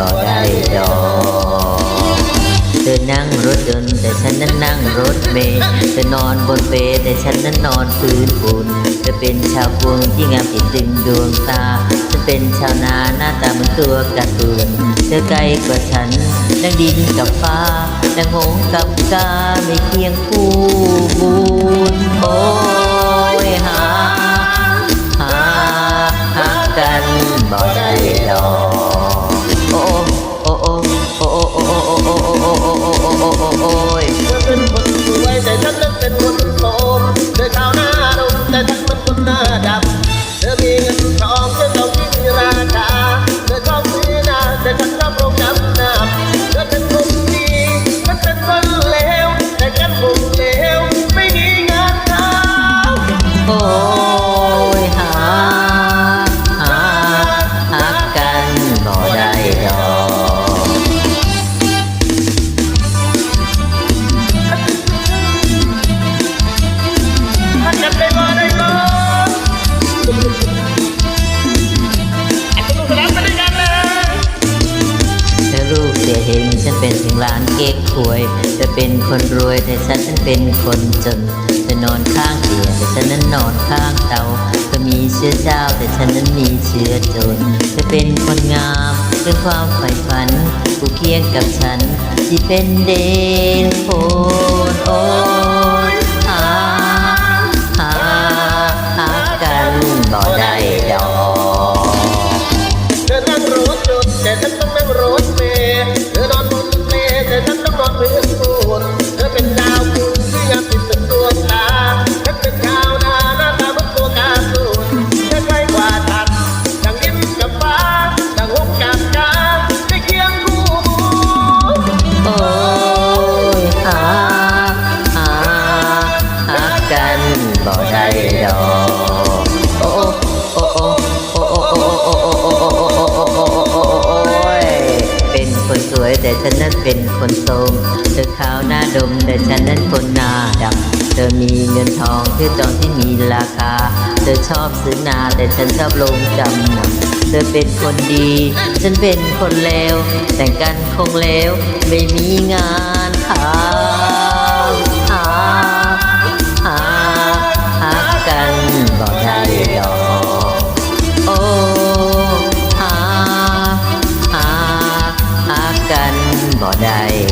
บ่ได้ดอกเธอนั่งรถยนต์แต่ฉันนั้นนั่งรถเมล์เธอนอนบนเปลแต่ฉันนั้นนอนพื้นปูนเธอเป็นชาวพวงที่งามติดดึงดวงตาฉันเป็นชาวนาหน้าตาเหมือนตัวกระตุนเธอไกลกว่าฉันดังดินกับฟ้าดังหงกับกาไม่เคียงคู่บุญโอ้ยหาหาหากันบ่ได้ดอก งฉันเป็นถึงร้านเก๊กควยเธอเป็นคนรวยแต่ฉันฉันเป็นคนจนเธอนอนข้างเตียงแต่ฉันนั้นนอนข้างเตาเธอมีเชื้อเจ้าแต่ฉันนั้นมีเชื้อจรเธอเป็นคนงามด้วยความใฝ่ฝันผู้เคียงกับฉันที่เป็นเดนโคนโอ้ยหาหาหากันบ่ได้ดอกเธอนั่งรถยนต์แต่ฉัน เป็นคนสวยแต่ฉันนั้นเป็นคนโทมเธอขาวหน้าดมแต่ฉันนั้นคนหน้าดำเธอมีเงินทองเธอจองที่มีราคา เธอชอบซื้อนาแต่ฉันชอบลงจำนำเธอเป็นคนดี ฉันเป็นคนเลวแต่งกันคงเลวไม่มีงานทำหาหาหากันบ่ได้ดอก บ่ได้